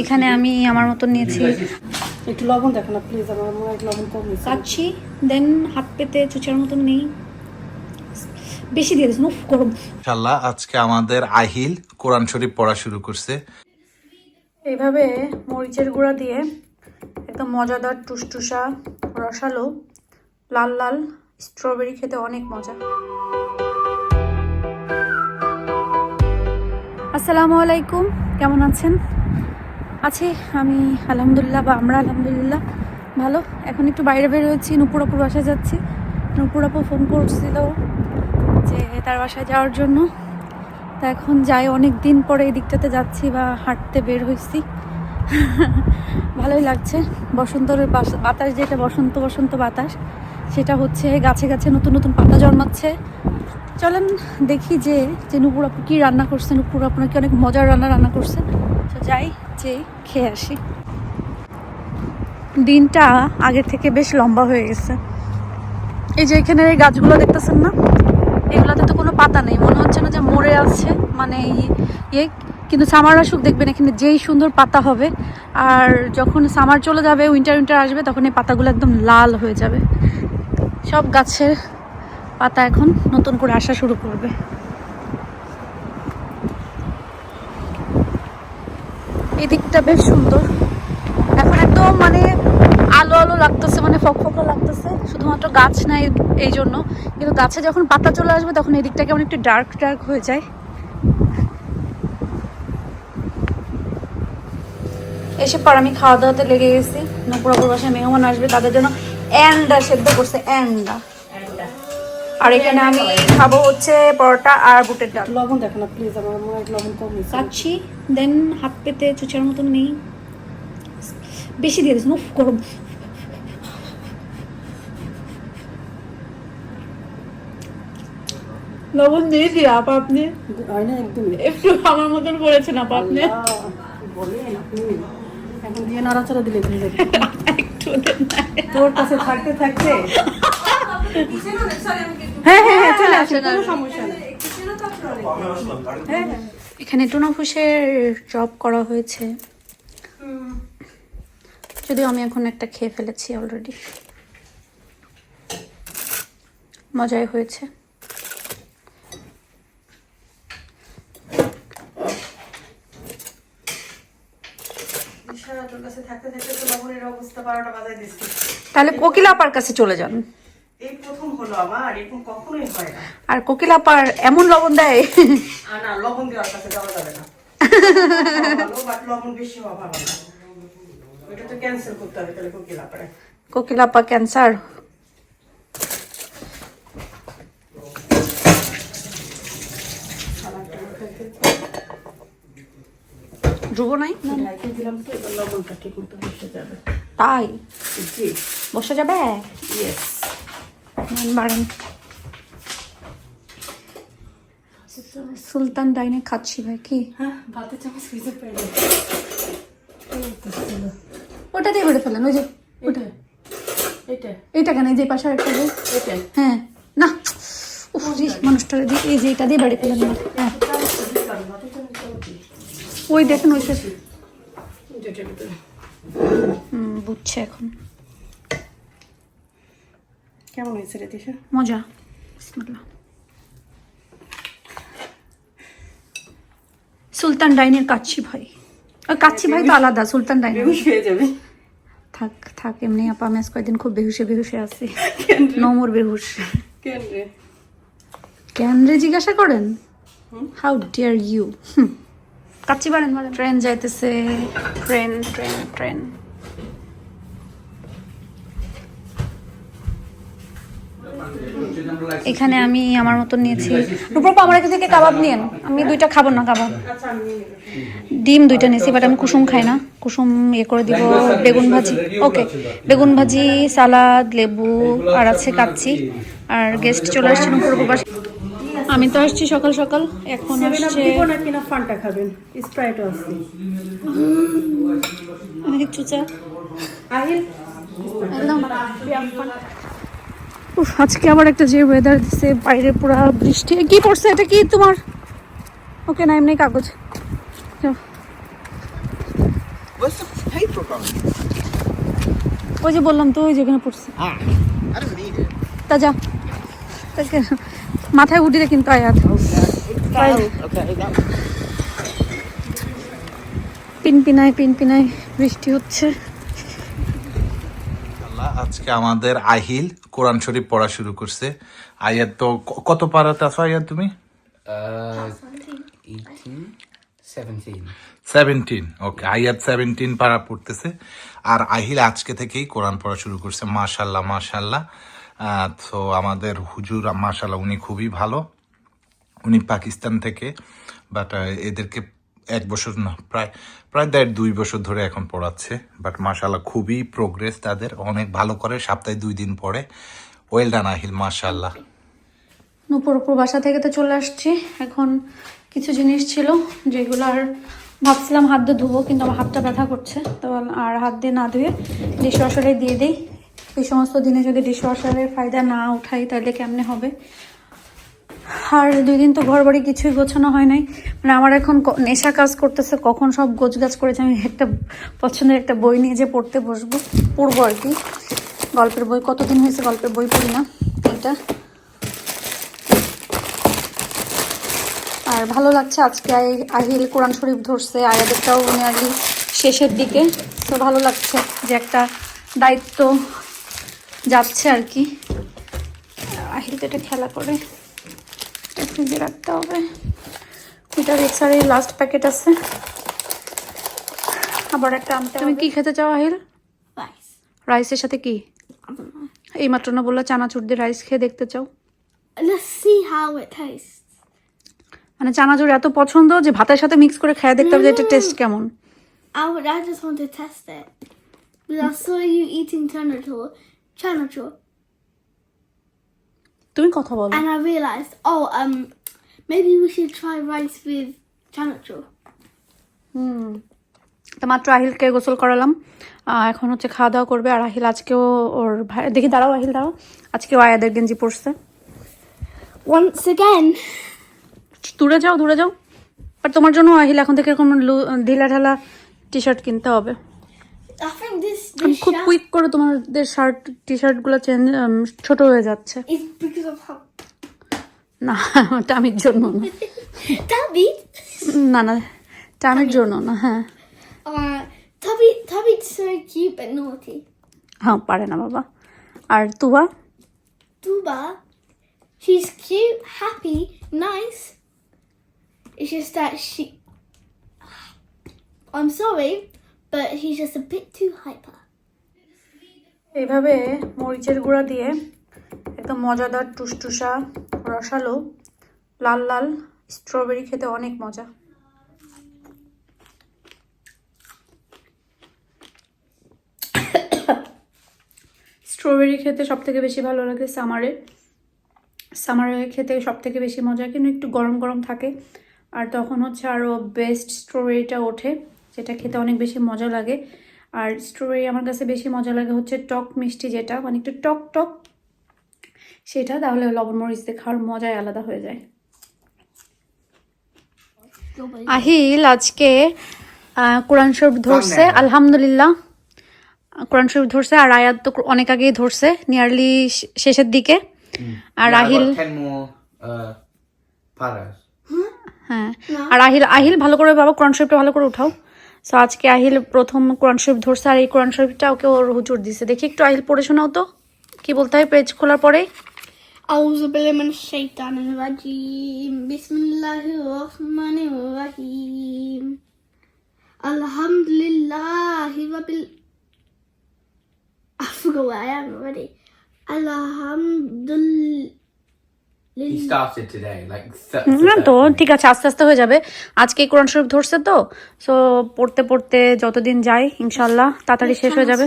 এখানে আমি আমার মতন নিয়েছি। একটু লবণ দেখো না প্লিজ আমার মনে হয় লবণ কম কাচ্ছি দেন হাত পেতে চুচার মতন নেই। বেশি দিয়ে দিয়েছেন উফ গরম। ইনশাল্লাহ আজকে আমাদের আহিল কোরআন শরীফ পড়া শুরু করছে। এইভাবে মরিচের গুঁড়া দিয়ে একদম মজাদার টুসটুসা রসালো লাল লাল স্ট্রবেরি খেতে অনেক মজা। আসসালামু আলাইকুম। কেমন আছেন? আছি, আমি আলহামদুলিল্লাহ বা আমরা আলহামদুলিল্লাহ ভালো। এখন একটু বাইরে বের হয়েছি, নুপুর আপুর বাসায় যাচ্ছি। নুপুর আপু ফোন করছিল যে তার বাসায় যাওয়ার জন্য। তা এখন যাই, অনেক দিন পরে এই দিকটাতে যাচ্ছি বা হাঁটতে বের হয়েছি। ভালোই লাগছে। বসন্তর বাস- বাতাস যেটা, বসন্ত বসন্ত বাতাস। সেটা হচ্ছে গাছে গাছে নতুন নতুন পাতা জন্মাচ্ছে। চলেন দেখি যে যে নুপুর আপু কী রান্না করছে, নুপুর আপনাকে অনেক মজার রান্না রান্না করছে। তো যাই, যে খেয়ে আসি। দিনটা আগের থেকে বেশ লম্বা হয়ে গেছে। এই যে এখানে এই গাছগুলো দেখতেছেন না? এগুলোতে তো কোনো পাতা নেই। মনে হচ্ছে না যে মরে আছে মানে ইয়ে। কিন্তু সামার আসুক, দেখবেন এখানে যেই সুন্দর পাতা হবে, আর যখন সামার চলে যাবে উইন্টার উইন্টার আসবে, তখন এই পাতাগুলো একদম লাল হয়ে যাবে। সব গাছের পাতা এখন নতুন করে আসা শুরু করবে। এই দিকটা বেশ সুন্দর। এখন একদম মানে আলো আলো লাগতেছে মানে ফকফকা লাগতেছে। শুধুমাত্র গাছ নাই এই জন্য। কিন্তু গাছে যখন পাতা চলে আসবে তখন এই দিকটা কেমন একটু ডার্ক ডার্ক হয়ে যায়। এসে পর আমি খাওয়া দাওয়াতে লেগে গেছি। নপুরাপুর বাসায় মেহমান আসবে, তাদের জন্য অ্যান্ডা সেদ্ধ করছে অ্যান্ডা। আর এখানে আমি খাব হচ্ছে পরোটা আর বুটের ডাল। লবণ দেখো না প্লিজ আমার মনে হয় লবণ কম হয়েছে। কাচ্ছি দেন হাত পেতে চুচার মতন নেই। বেশি দিয়ে দিয়েছেন উফ গরম। লবণ দিয়ে দিয়ে আপা আপনি? হয় একটু আমার মতন করেছেন আপা আপনি? বলেন আপনি। এখন দিয়ে নাড়াচাড়া দিলে তোর কাছে থাকতে থাকতে? হ্যাঁ হ্যাঁ হ্যাঁ চলে আসেন কোনো সমস্যা নেই। হ্যাঁ হ্যাঁ। এখানে টুনা ফুসের চপ করা হয়েছে। যদিও আমি এখন একটা খেয়ে ফেলেছি অলরেডি মজাই হয়েছে সারা তোর কাছে থাকতে থাকতে তো লবণের অবস্থা বারোটা বাজায় তাহলে কোকিলাপার কাছে চলে যান। এই প্রথম হলো আমার এরকম কখনোই হয় না। আর কোকিলাপার এমন লবণ দেয়। না লবণ দেওয়ার কাছে যাওয়া যাবে না। লবণ বেশি হওয়া ভালো না। ওইটা তো ক্যান্সেল করতে হবে তাহলে কোকিলা পারে কোকিলাপা ক্যান্সার ধ্রুব নাই? তাই? জি। বসে যাবে? ইয়েস নেন, বাড়েন। সুলতান ডাইনে খাচ্ছি ভাই কি? হ্যাঁ ওটা দিয়ে বেড়ে ফেলেন ওই যে এটা কেন এই যে পাশে একটা হ্যাঁ। না উফ রে, মানুষটা এই যে এটা দিয়ে বাড়ি ফেলেন। হ্যাঁ ওই দেখেন ওই বুঝছে এখন। কেমন হয়েছে রে দিশা মজা। বিসমিল্লাহ। সুলতান ডাইনের কাচ্ছি ভাই। ওই কাচ্ছি ভাই তো আলাদা সুলতান হয়ে যাবে। থাক থাক এমনি আপা আমি আজ কয়েকদিন খুব বেহুশে বেহুশে আছি। নমর বেহুশ। কেন রে? জিজ্ঞাসা করেন? হাউ ডিয়ার ইউ কাচ্ছি বাড়েন ট্রেন যাইতেছে। ট্রেন ট্রেন ট্রেন এখানে আমি আমার মতন নিয়েছি। রূপর আমার এখান থেকে কাবাব নিয়েন আমি দুইটা খাব না কাবাব। ডিম দুইটা নিয়েছি বাট আমি কুসুম খাই না। কুসুম ইয়ে করে দিব বেগুন ভাজি। ওকে বেগুন ভাজি সালাদ লেবু আর আছে কাচ্ছি আর গেস্ট চলে আসছে পাশে। আমি তো আসছি সকাল সকাল। এখন আসছে ফান্টা খাবেন? অনেক চুচা আহিল? একদম। উফ, আজকে আবার একটা যে ওয়েদার দিছে বাইরে পুরা বৃষ্টি। কি পড়ছে? এটা কি তোমার? ওকে না এমনি কাগজ। ওই যে বললাম তো ওই যেখানে পড়ছে। Ah, তা যা মাথায় উঠিয়ে কিন্তু আয়াত। Okay, that পিন পিনায় পিন পিনায় বৃষ্টি হচ্ছে। আজকে আমাদের আহিল কোরআন শরীফ পড়া শুরু করছে। আয়াত তো কত পারাতে আছো আয়াত তুমি? 18, 17. সেভেন্টিন ওকে আয়াত সেভেন্টিন পারা পড়তেছে। আর আহিল আজকে থেকেই কোরআন পড়া শুরু করছে মাশাল্লাহ মাশাল্লাহ তো আমাদের হুজুর মাশাল্লাহ উনি খুবই ভালো। উনি পাকিস্তান থেকে বাট এদেরকে এক বছর না, প্রায় প্রায় দেড় দুই বছর ধরে এখন পড়াচ্ছে বাট মাশাল্লাহ খুবই প্রোগ্রেস তাদের, অনেক ভালো করে, সপ্তাহে দুই দিন পড়ে। ওয়েল ডান আহিল মাশাল্লাহ নুপুর উপর বাসা থেকে তো চলে আসছি। এখন কিছু জিনিস ছিল, যেগুলো আর ভাবছিলাম হাত দিয়ে ধুবো, কিন্তু আমার হাতটা ব্যথা করছে। তো আর হাত দিয়ে না ধুয়ে ডিশ ওয়াশারে দিয়ে দিই। এই সমস্ত দিনে যদি ডিশ ওয়াশারের ফায়দা না উঠাই, তাহলে কেমনে হবে? আর দুই দিন তো ঘর বাড়ি কিছুই গোছানো হয় নাই। মানে আমার এখন নেশা কাজ করতেছে, কখন সব গোছ গাছ করেছে, আমি একটা পছন্দের একটা বই নিয়ে যে পড়তে বসবো, পড়ব আর কি। গল্পের বই, কতদিন হয়েছে গল্পের বই পড়ি না, এটা। আর ভালো লাগছে আজকে আহিল কোরআন শরীফ ধরছে আয়াদেরটাও নিয়ারলি শেষের দিকে। তো ভালো লাগছে যে একটা দায়িত্ব যাচ্ছে আর কি। আহিল তো এটা খেলা করে। ফ্রিজে রাখতে হবে এটা রিক্সারের লাস্ট প্যাকেট আছে আবার একটা আনতে তুমি কি খেতে চাও আহিল Rice. রাইসের সাথে কি এই মাত্র না বললা চানাচুর দিয়ে রাইস খেয়ে দেখতে চাও Let's see how it tastes. মানে চানাচুর এত পছন্দ যে ভাতের সাথে মিক্স করে খেয়ে দেখতে হবে যে এটা টেস্ট কেমন I, would, I just want to test it. Because I saw you eating তুমি কথা বলো। And I realized, oh, um, maybe we should try rice with Chanator. হুম। তো মাত্র আহিলকে গোসল করালাম। এখন হচ্ছে খাওয়া দাওয়া করবে। আর আহিল আজকেও ওর ভাই দেখি দাঁড়াও আহিল দাঁড়াও। আজকেও আয়াদের গেঞ্জি পরছে। Once again, দূরে যাও দূরে যাও। আর তোমার জন্য আহিল এখন থেকে এরকম ঢিলা ঢালা টি শার্ট কিনতে হবে। I think this, আমি খুব কুইক করে তোমাদের শার্ট টি শার্টগুলো চেঞ্জ ছোট হয়ে যাচ্ছে is because of how না টামির জন্য না Tubby, না না টামির জন্য না হ্যাঁ uh, Tubby, Tubby's so cute but naughty. হ্যাঁ পারে না বাবা আর তুবা Tuba, she's cute, happy, nice. It's just that she. I'm sorry, but she's just a bit too hyper. এইভাবে মরিচের গুঁড়া দিয়ে একদম মজাদার টুসটুসা রসালো লাল লাল স্ট্রবেরি খেতে অনেক মজা। স্ট্রবেরি খেতে সব থেকে বেশি ভালো লাগে সামারে সামারে খেতে সব থেকে বেশি মজা, কিন্তু একটু গরম গরম থাকে। আর তখন হচ্ছে আরও বেস্ট স্ট্রবেরিটা ওঠে। যেটা খেতে অনেক বেশি মজা লাগে। আর স্ট্রবেরি আমার কাছে বেশি মজা লাগে হচ্ছে টক মিষ্টি যেটা মানে একটু টক টক সেটা তাহলে লবণ মরিচ দিয়ে খাওয়ার মজাই আলাদা হয়ে যায়। আহিল আজকে আহ, কোরআন শরীফ ধরছে আলহামদুলিল্লাহ। কোরআন শরীফ ধরছে আর আয়াত তো অনেক আগেই ধরছে নিয়ারলি শেষের দিকে। আর আহিল got 10 more paras. হ্যাঁ। আর আহিল আহিল ভালো করে বাবা কোরআন শরীফটা ভালো করে উঠাও। সো আজকে আহিল প্রথম কোরআন শরীফ ধরছে আর এই কোরআন শরীফটা ওকে ওর হুজুর দিছে দেখি একটু আহিল পড়ে শোনাও তো কি বলতে হয় পেজ খোলার পরে أعوذ بالله من الشيطان الرجيم بسم الله الرحمن الرحيم الحمد لله رب ال... I forgot where I am already. الحمد না তো ঠিক আছে আস্তে আস্তে হয়ে যাবে। আজকে কোরআন শরীফ ধরছে তো সো পড়তে পড়তে যতদিন যাই ইনশাল্লাহ তাড়াতাড়ি শেষ হয়ে যাবে।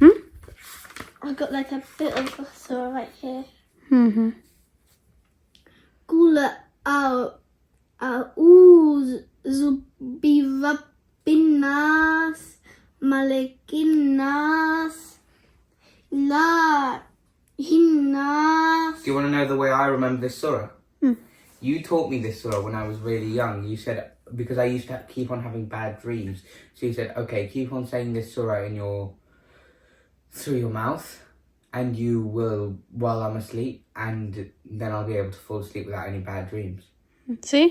হুম? হুম হুম। কুল লা Enough. Do you want to know the way I remember this surah? Hmm. You taught me this surah when I was really young. You said, because I used to keep on having bad dreams. So you said, okay, keep on saying this surah in your, through your mouth and you will while I'm asleep and then I'll be able to fall asleep without any bad dreams. See?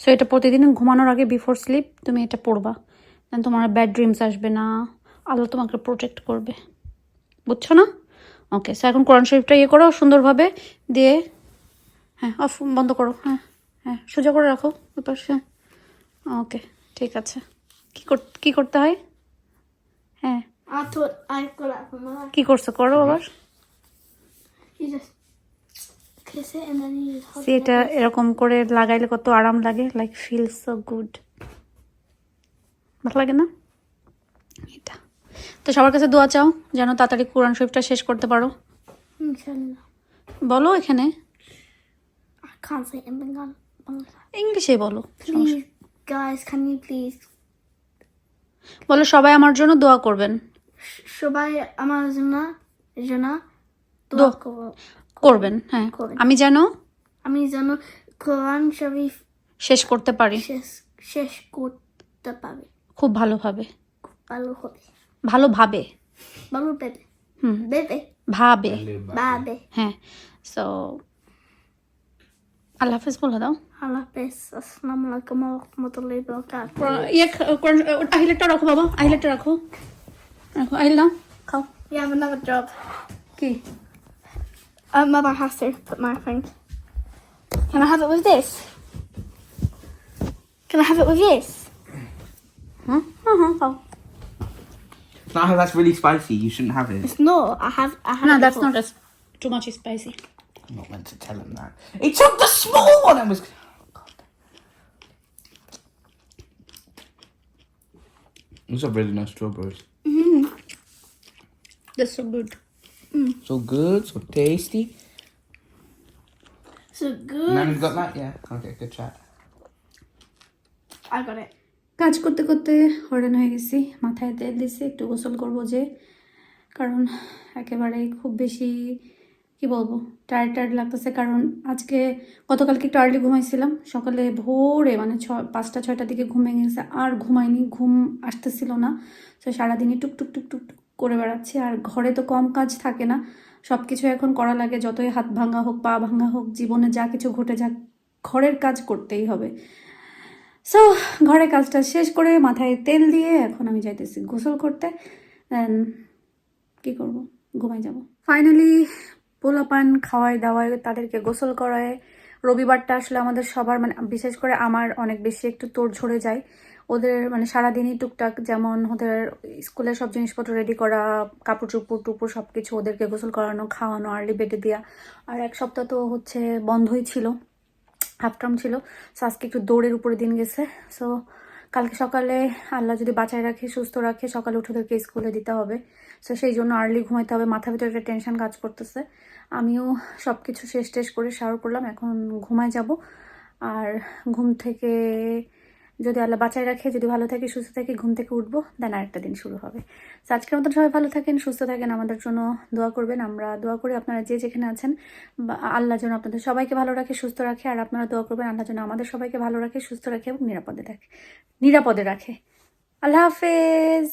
So এটা প্রতিদিন ঘুমানোর আগে before slip তুমি এটা পড়বা দেন তোমার bad dreams আসবে না আল্লাহ তোমাকে প্রোটেক্ট করবে বুঝছো না ওকে স্যার এখন কোরআন শরীফটা ইয়ে করো সুন্দরভাবে দিয়ে হ্যাঁ অফ বন্ধ করো হ্যাঁ হ্যাঁ সোজা করে রাখো ওই পাশে ওকে ঠিক আছে। কী কর কী করতে হয়? হ্যাঁ. কী করছ করো আবার. এটা এরকম করে লাগাইলে কত আরাম লাগে লাইক ফিল সো গুড ভালো লাগে না? এটা। তো সবার কাছে দোয়া চাও যেন তাড়াতাড়ি কোরআন শরীফটা শেষ করতে পারো। বলো এখানে. ইংলিশে বলো বলো সবাই আমার জন্য দোয়া করবেন। সবাই আমার জন্য জন্য দোয়া করবেন হ্যাঁ। করবেন। আমি যেন আমি যেন কোরআন শরীফ শেষ করতে পারি। শেষ করতে পারি। খুব ভালোভাবে। খুব ভালো হবে। ভালোভাবে ভালো বেবে হুম। বেবে ভাবে। বাবে হ্যাঁ। সো আল্লাহ হাফেজ বলে দাও। আল্লাহ হাফেজ। আসসালামু আলাইকুম ওয়া রাহমাতুল্লাহি ওয়া বারাকাতুহু। ইয়ে আহিলেটটা রাখো বাবা। আহিলেটটা রাখো। রাখো। আহিল নাও খাও। We have another job. কি? Uh, mother has to put my thing. Can I have it with this? Can I have it with this? হুম হুম হুম খাও No, that's really spicy. You shouldn't have it. It's not. I have. I have. No, it that's before. not as too much spicy. I'm not meant to tell him that. He took the small one and was. Oh, God. These are really nice strawberries. Hmm. That's so good. So good, so tasty. So good. Nanny's got that? Yeah. Okay, good chat. I got it. কাজ করতে করতে horn হয়ে গেছি, মাথায় তেল দিছি, একটু গোসল করব যে। কারণ একেবারে খুব বেশি, কি বলব টায়ার্ড টায়ার্ড লাগতেছে। কারণ আজকে গতকালকে একটু আর্লি ঘুমাইছিলাম, সকালে ভোরে মানে ছ, পাঁচটা ছয়টার দিকে ঘুমে গেছে, আর ঘুমাইনি, ঘুম আসতেছিল না। তো সারাদিনই টুক টুক টুক টুক করে বেড়াচ্ছি। আর ঘরে তো কম কাজ থাকে না সব কিছু এখন করা লাগে, যতই হাত ভাঙা হোক, পা ভাঙা হোক, জীবনে যা কিছু ঘটে যাক, ঘরের কাজ করতেই হবে। সো ঘরে কাজটা শেষ করে মাথায় তেল দিয়ে এখন আমি যাইতেছি গোসল করতে দেন কি করব? ঘুমাই যাব। ফাইনালি পোলাপান খাওয়াই দাওয়াই, তাদেরকে গোসল করায় রবিবারটা আসলে আমাদের সবার মানে বিশেষ করে আমার অনেক বেশি একটু তোড় ঝরে যায়। ওদের মানে সারাদিনই টুকটাক যেমন ওদের স্কুলের সব জিনিসপত্র রেডি করা, কাপড় চুপুর টুপুর সব কিছু ওদেরকে গোসল করানো, খাওয়ানো, আর্লি বেডে দেওয়া আর এক সপ্তাহ তো হচ্ছে বন্ধই ছিল। হাফ টার্ম ছিল। সো আজকে একটু দৌড়ের উপরে দিন গেছে। সো কালকে সকালে আল্লাহ যদি বাঁচায় রাখে, সুস্থ রাখে, সকালে উঠে ওদেরকে স্কুলে দিতে হবে। সো সেই জন্য আর্লি ঘুমাইতে হবে। মাথা ভিতরে একটা টেনশন কাজ করতেছে। আমিও সব কিছু শেষ টেস করে শাওয়ার করলাম। এখন ঘুমায় যাব। আর ঘুম থেকে যদি আল্লাহ বাঁচায় রাখে, যদি ভালো থাকি, সুস্থ থাকি, ঘুম থেকে উঠবো দেন আরেকটা দিন শুরু হবে। তো আজকের মতন সবাই ভালো থাকেন, সুস্থ থাকেন, আমাদের জন্য দোয়া করবেন। আমরা দোয়া করি আপনারা যে যেখানে আছেন আল্লাহ যেন আপনাদের সবাইকে ভালো রাখে, সুস্থ রাখে, আর আপনারা দোয়া করবেন আল্লাহ যেন আমাদের সবাইকে ভালো রাখে, সুস্থ রাখে এবং নিরাপদে রাখে নিরাপদে রাখে। আল্লাহ হাফেজ।